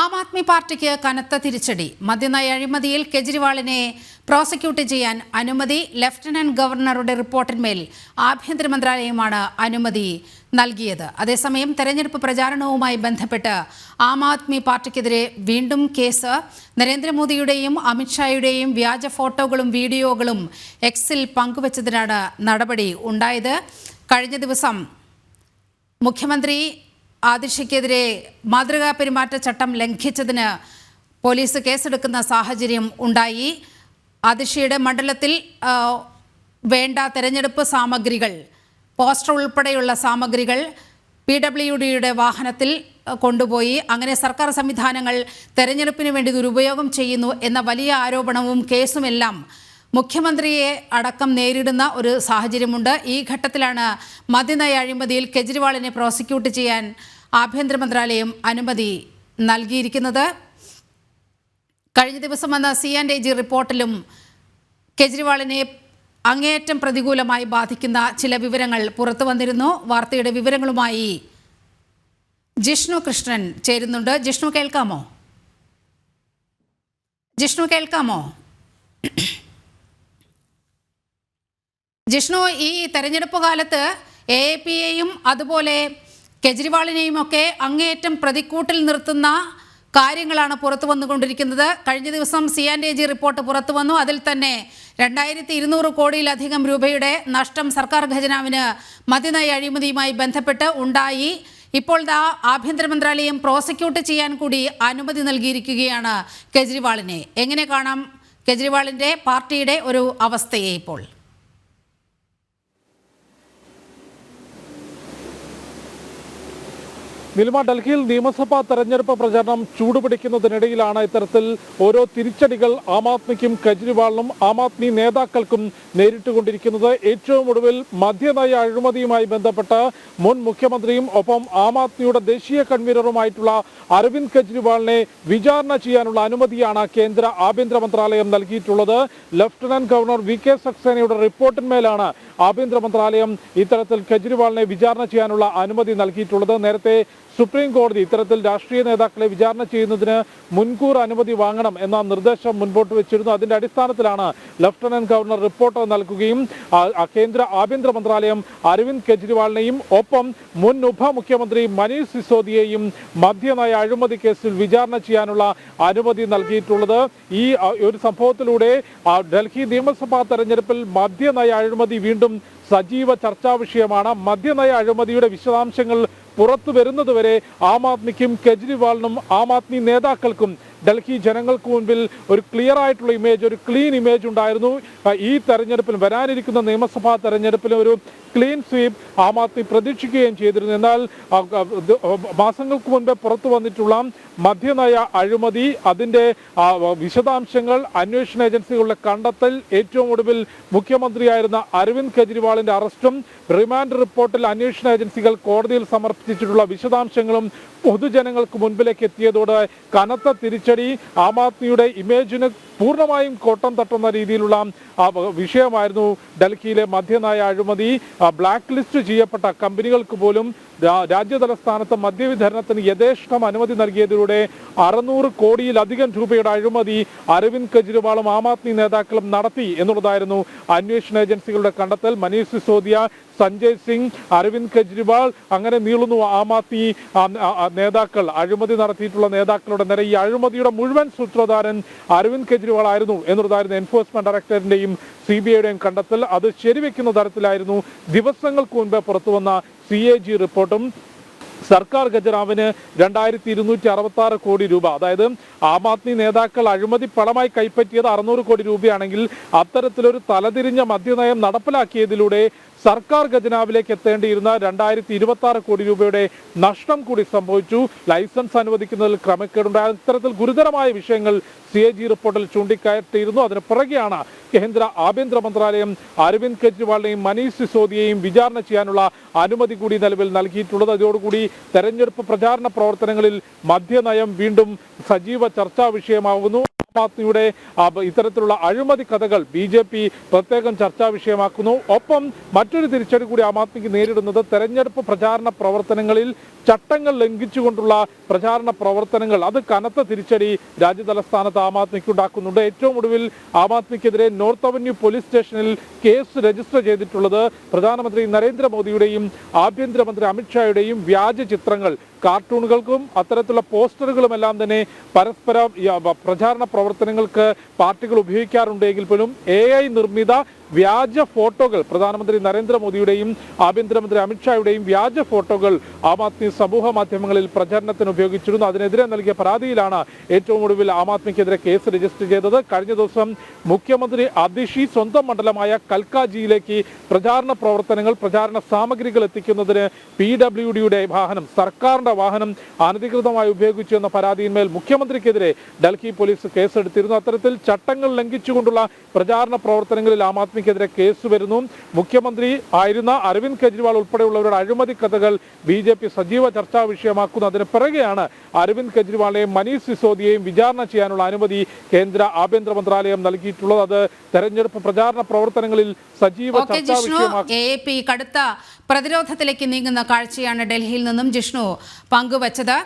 ആം ആദ്മി പാർട്ടിക്ക് കനത്ത തിരിച്ചടി. മദ്യനയ അഴിമതിയിൽ കെജ്രിവാളിനെ പ്രോസിക്യൂട്ട് ചെയ്യാൻ അനുമതി ലഫ്റ്റനന്റ് ഗവർണറുടെ റിപ്പോർട്ടിന്മേൽ ആഭ്യന്തര മന്ത്രാലയമാണ് അനുമതി നൽകിയത്. അതേസമയം തെരഞ്ഞെടുപ്പ് പ്രചാരണവുമായി ബന്ധപ്പെട്ട് ആം ആദ്മി പാർട്ടിക്കെതിരെ വീണ്ടും കേസ്. നരേന്ദ്രമോദിയുടെയും അമിത്ഷായുടെയും വ്യാജ ഫോട്ടോകളും വീഡിയോകളും എക്സിൽ പങ്കുവച്ചതിനാണ് നടപടി ഉണ്ടായത്. കഴിഞ്ഞ ദിവസം മുഖ്യമന്ത്രി ആദിഷയ്ക്കെതിരെ മാതൃകാ പെരുമാറ്റച്ചട്ടം ലംഘിച്ചതിന് പോലീസ് കേസെടുക്കുന്ന സാഹചര്യം ഉണ്ടായി. ആദിഷയുടെ മണ്ഡലത്തിൽ വേണ്ട തെരഞ്ഞെടുപ്പ് സാമഗ്രികൾ പോസ്റ്റർ ഉൾപ്പെടെയുള്ള സാമഗ്രികൾ പി ഡബ്ല്യു ഡിയുടെ വാഹനത്തിൽ കൊണ്ടുപോയി. അങ്ങനെ സർക്കാർ സംവിധാനങ്ങൾ തെരഞ്ഞെടുപ്പിന് വേണ്ടി ദുരുപയോഗം ചെയ്യുന്നു എന്ന വലിയ ആരോപണവും കേസുമെല്ലാം മുഖ്യമന്ത്രിയെ അടക്കം നേരിടുന്ന ഒരു സാഹചര്യമുണ്ട്. ഈ ഘട്ടത്തിലാണ് മദ്യനയ അഴിമതിയിൽ കെജ്രിവാളിനെ പ്രോസിക്യൂട്ട് ചെയ്യാൻ ആഭ്യന്തര മന്ത്രാലയം അനുമതി നൽകിയിരിക്കുന്നത്. കഴിഞ്ഞ ദിവസം വന്ന സി ആൻഡ് എ ജി റിപ്പോർട്ടിലും കെജ്രിവാളിനെ അങ്ങേയറ്റം പ്രതികൂലമായി ബാധിക്കുന്ന ചില വിവരങ്ങൾ പുറത്തു വന്നിരുന്നു. വാർത്തയുടെ വിവരങ്ങളുമായി ജിഷ്ണു കൃഷ്ണൻ ചേരുന്നുണ്ട്. ജിഷ്ണു കേൾക്കാമോ? ജിഷ്ണു കേൾക്കാമോ? ജിഷ്ണു ഈ തെരഞ്ഞെടുപ്പ് കാലത്ത് എ എ എയും അതുപോലെ കെജ്രിവാളിനെയും ഒക്കെ അങ്ങേയറ്റം പ്രതിക്കൂട്ടിൽ നിർത്തുന്ന കാര്യങ്ങളാണ് പുറത്തു വന്നുകൊണ്ടിരിക്കുന്നത്. കഴിഞ്ഞ ദിവസം C and A G report പുറത്തു വന്നു. അതിൽ തന്നെ രണ്ടായിരത്തി ഇരുന്നൂറ് കോടിയിലധികം രൂപയുടെ നഷ്ടം സർക്കാർ ഖജനാവിന് മദ്യനയ അഴിമതിയുമായി ബന്ധപ്പെട്ട് ഉണ്ടായി. ഇപ്പോൾ ദാ ആഭ്യന്തര മന്ത്രാലയം പ്രോസിക്യൂട്ട് ചെയ്യാൻ കൂടി അനുമതി നൽകിയിരിക്കുകയാണ് കെജ്രിവാളിനെ. എങ്ങനെ കാണാം കെജ്രിവാളിന്റെ പാർട്ടിയുടെ ഒരു അവസ്ഥയെ ഇപ്പോൾ? നിലുമ ഡൽഹിയിൽ നിയമസഭാ തെരഞ്ഞെടുപ്പ് പ്രചരണം ചൂടുപിടിക്കുന്നതിനിടയിലാണ് ഇത്തരത്തിൽ ഓരോ തിരിച്ചടികൾ ആം ആദ്മിക്കും കെജ്രിവാളിനും ആം ആദ്മി നേതാക്കൾക്കും നേരിട്ടുകൊണ്ടിരിക്കുന്നത്. ഏറ്റവും ഒടുവിൽ മദ്യനയ അഴിമതിയുമായി ബന്ധപ്പെട്ട് മുൻ മുഖ്യമന്ത്രിയും ഒപ്പം ആം ആദ്മിയുടെ ദേശീയ കൺവീനറുമായിട്ടുള്ള അരവിന്ദ് കെജ്രിവാളിനെ വിചാരണ ചെയ്യാനുള്ള അനുമതിയാണ് കേന്ദ്ര ആഭ്യന്തര മന്ത്രാലയം നൽകിയിട്ടുള്ളത്. ലഫ്റ്റനന്റ് ഗവർണർ വി കെ സക്സേനയുടെ റിപ്പോർട്ടിന്മേലാണ് ആഭ്യന്തര മന്ത്രാലയം ഇത്തരത്തിൽ കെജ്രിവാളിനെ വിചാരണ ചെയ്യാനുള്ള അനുമതി നൽകിയിട്ടുള്ളത്. നേരത്തെ സുപ്രീം കോടതി ഇത്തരത്തിൽ രാഷ്ട്രീയ നേതാക്കളെ വിചാരണ ചെയ്യുന്നതിന് മുൻകൂർ അനുമതി വാങ്ങണം എന്ന നിർദ്ദേശം മുൻപോട്ട് വെച്ചിരുന്നു. അതിന്റെ അടിസ്ഥാനത്തിലാണ് ലഫ്റ്റനന്റ് ഗവർണർ റിപ്പോർട്ട് നൽകുകയും കേന്ദ്ര ആഭ്യന്തര മന്ത്രാലയം അരവിന്ദ് കെജ്രിവാളിനെയും ഒപ്പം മുൻ ഉപമുഖ്യമന്ത്രി മനീഷ് സിസോദിയെയും മദ്യനയ അഴിമതി കേസിൽ വിചാരണ ചെയ്യാനുള്ള അനുമതി നൽകിയിട്ടുള്ളത്. ഈ ഒരു സംഭവത്തിലൂടെ ഡൽഹി നിയമസഭാ തെരഞ്ഞെടുപ്പിൽ മദ്യനയ അഴിമതി വീണ്ടും സജീവ ചർച്ചാ വിഷയമാണ്. മദ്യനയ അഴിമതിയുടെ വിശദാംശങ്ങൾ പുറത്തു വരുന്നതുവരെ ആം ആദ്മിക്കും കെജ്രിവാളിനും ആം ആദ്മി നേതാക്കൾക്കും ഡൽഹി ജനങ്ങൾക്ക് മുൻപിൽ ഒരു ക്ലിയർ ആയിട്ടുള്ള ഇമേജ് ഒരു ക്ലീൻ ഇമേജ് ഉണ്ടായിരുന്നു. ഈ തെരഞ്ഞെടുപ്പിൽ വരാനിരിക്കുന്ന നിയമസഭാ തെരഞ്ഞെടുപ്പിൽ ഒരു ക്ലീൻ സ്വീപ് ആം ആദ്മി പ്രതീക്ഷിക്കുകയും ചെയ്തിരുന്നു. എന്നാൽ മാസങ്ങൾക്ക് മുൻപേ പുറത്തു വന്നിട്ടുള്ള മദ്യനയ അഴിമതി അതിന്റെ വിശദാംശങ്ങൾ അന്വേഷണ ഏജൻസികളുടെ കണ്ടെത്തൽ ഏറ്റവും ഒടുവിൽ മുഖ്യമന്ത്രിയായിരുന്ന അരവിന്ദ് കെജ്രിവാളിന്റെ അറസ്റ്റും റിമാൻഡ് റിപ്പോർട്ടിൽ അന്വേഷണ ഏജൻസികൾ കോടതിയിൽ സമർപ്പിച്ചിട്ടുള്ള വിശദാംശങ്ങളും പൊതുജനങ്ങൾക്ക് മുൻപിലേക്ക് എത്തിയതോടെ കനത്ത തിരിച്ചടി ആം ആദ്മിയുടെ ഇമേജിന് പൂർണമായും കോട്ടം തട്ടുന്ന രീതിയിലുള്ള വിഷയമായിരുന്നു ഡൽഹിയിലെ മദ്യനായ അഴിമതി. ബ്ലാക്ക് ലിസ്റ്റ് ചെയ്യപ്പെട്ട കമ്പനികൾക്ക് പോലും രാജ്യതലസ്ഥാനത്ത് മദ്യവിതരണത്തിന് യഥേഷ്ടം അനുമതി നൽകിയതിലൂടെ അറുന്നൂറ് കോടിയിലധികം രൂപയുടെ അഴിമതി അരവിന്ദ് കെജ്രിവാളും ആം ആദ്മി നേതാക്കളും നടത്തി എന്നുള്ളതായിരുന്നു അന്വേഷണ ഏജൻസികളുടെ കണ്ടെത്തൽ. മനീഷ് സിസോദിയ സഞ്ജയ് സിംഗ് അരവിന്ദ് കെജ്രിവാൾ അങ്ങനെ നീളുന്നു ആം ആദ്മി നേതാക്കൾ. അഴിമതി നടത്തിയിട്ടുള്ള നേതാക്കളുടെ നിര ഈ അഴിമതിയുടെ മുഴുവൻ സൂത്രധാരൻ അരവിന്ദ് കെജ്രിവാൾ ആയിരുന്നു എന്നുള്ളതായിരുന്നു എൻഫോഴ്സ്മെന്റ് ഡയറക്ടറിന്റെയും സി ബി ഐയുടെയും കണ്ടെത്തൽ. അത് ശരിവെക്കുന്ന തരത്തിലായിരുന്നു. ദിവസങ്ങൾക്ക് മുൻപേ പുറത്തുവന്ന സി എ ജി റിപ്പോർട്ടും സർക്കാർ ഖജനാവിന് രണ്ടായിരത്തി ഇരുന്നൂറ്റി അറുപത്തി ആറ് കോടി രൂപ. അതായത് ആം ആദ്മി നേതാക്കൾ അഴിമതി പണമായി കൈപ്പറ്റിയത് അറുന്നൂറ് കോടി രൂപയാണെങ്കിൽ അത്തരത്തിലൊരു തലതിരിഞ്ഞ മദ്യനയം നടപ്പിലാക്കിയതിലൂടെ സർക്കാർ ഖജനാവിലേക്ക് എത്തേണ്ടിയിരുന്ന രണ്ടായിരത്തി ഇരുപത്തി ആറ് കോടി രൂപയുടെ നഷ്ടം കൂടി സംഭവിച്ചു. ലൈസൻസ് അനുവദിക്കുന്നതിൽ ക്രമക്കേടുണ്ടായ ഇത്തരത്തിൽ ഗുരുതരമായ വിഷയങ്ങൾ സി എ ജി റിപ്പോർട്ടിൽ ചൂണ്ടിക്കാട്ടിയിരുന്നു. അതിന് പുറകെയാണ് കേന്ദ്ര ആഭ്യന്തര മന്ത്രാലയം അരവിന്ദ് കെജ്രിവാളിനെയും മനീഷ് സിസോദിയെയും വിചാരണ ചെയ്യാനുള്ള അനുമതി കൂടി നിലവിൽ നൽകിയിട്ടുള്ളത്. അതോടുകൂടി തെരഞ്ഞെടുപ്പ് പ്രചാരണ പ്രവർത്തനങ്ങളിൽ മദ്യനയം വീണ്ടും സജീവ ചർച്ചാ വിഷയമാകുന്നു ബ- ഇത്തരത്തിലുള്ള അഴിമതി കഥകൾ ബി ജെ പി പ്രത്യേകം ചർച്ചാ വിഷയമാക്കുന്നു. ഒപ്പം മറ്റൊരു തിരിച്ചടി കൂടി ആം ആദ്മിക്ക് നേരിടുന്നത് തെരഞ്ഞെടുപ്പ് പ്രചാരണ പ്രവർത്തനങ്ങളിൽ ചട്ടങ്ങൾ ലംഘിച്ചുകൊണ്ടുള്ള പ്രചാരണ പ്രവർത്തനങ്ങൾ. അത് കനത്ത തിരിച്ചടി രാജ്യതലസ്ഥാനത്ത് ആം ആദ്മിക്ക് ഉണ്ടാക്കുന്നുണ്ട്. ഏറ്റവും ഒടുവിൽ ആം ആദ്മിക്കെതിരെ നോർത്ത് അവന്യൂ പോലീസ് സ്റ്റേഷനിൽ കേസ് രജിസ്റ്റർ ചെയ്തിട്ടുള്ളത് പ്രധാനമന്ത്രി നരേന്ദ്രമോദിയുടെയും ആഭ്യന്തരമന്ത്രി അമിത്ഷായുടെയും വ്യാജ ചിത്രങ്ങൾ. കാർട്ടൂണുകൾക്കും അത്തരത്തിലുള്ള പോസ്റ്ററുകളും എല്ലാം തന്നെ പരസ്പര പ്രചാരണ പ്രവർത്തനങ്ങൾക്ക് പാർട്ടികൾ ഉപയോഗിക്കാറുണ്ടെങ്കിൽ പോലും എ നിർമ്മിത വ്യാജ ഫോട്ടോകൾ പ്രധാനമന്ത്രി നരേന്ദ്രമോദിയുടെയും ആഭ്യന്തരമന്ത്രി അമിത്ഷായുടെയും വ്യാജ ഫോട്ടോകൾ ആം ആദ്മി സമൂഹ മാധ്യമങ്ങളിൽ പ്രചരണത്തിന് ഉപയോഗിച്ചിരുന്നു. അതിനെതിരെ നൽകിയ പരാതിയിലാണ് ഏറ്റവും ഒടുവിൽ ആം ആദ്മിക്കെതിരെ കേസ് രജിസ്റ്റർ ചെയ്തത്. കഴിഞ്ഞ ദിവസം മുഖ്യമന്ത്രി അതിഷി സ്വന്തം മണ്ഡലമായ കൽക്കാജിയിലേക്ക് പ്രചാരണ പ്രവർത്തനങ്ങൾ പ്രചാരണ സാമഗ്രികൾ എത്തിക്കുന്നതിന് പി ഡബ്ല്യു ഡിയുടെ വാഹനം സർക്കാരിന്റെ വാഹനം അനധികൃതമായി ഉപയോഗിച്ചു എന്ന പരാതിയിന്മേൽ മുഖ്യമന്ത്രിക്കെതിരെ ഡൽഹി പോലീസ് കേസെടുത്തിരുന്നു. അത്തരത്തിൽ ചട്ടങ്ങൾ ലംഘിച്ചുകൊണ്ടുള്ള പ്രചാരണ പ്രവർത്തനങ്ങളിൽ ആം ആദ്മിക്കെതിരെ കേസ് വരുന്നു. മുഖ്യമന്ത്രി ആയിരുന്ന അരവിന്ദ് കെജ്രിവാൾ ഉൾപ്പെടെയുള്ളവരുടെ അഴിമതി കഥകൾ ബി ജെ പി സജീവ ചർച്ചാ വിഷയമാക്കുന്നതിന് പിറകെയാണ് അരവിന്ദ് കെജ്രിവാളിനെയും മനീഷ് സിസോദിയെയും വിചാരണ ചെയ്യാനുള്ള അനുമതി കേന്ദ്ര ആഭ്യന്തര മന്ത്രാലയം നൽകിയിട്ടുള്ളത്. അത് തെരഞ്ഞെടുപ്പ് പ്രചാരണ പ്രവർത്തനങ്ങളിൽ സജീവ ചർച്ചാ വിഷയമാക്കും. കടുത്ത പ്രതിരോധത്തിലേക്ക് നീങ്ങുന്ന കാഴ്ചയാണ് ഡൽഹിയിൽ നിന്നും ജിഷ്ണു പങ്കുവച്ചത്.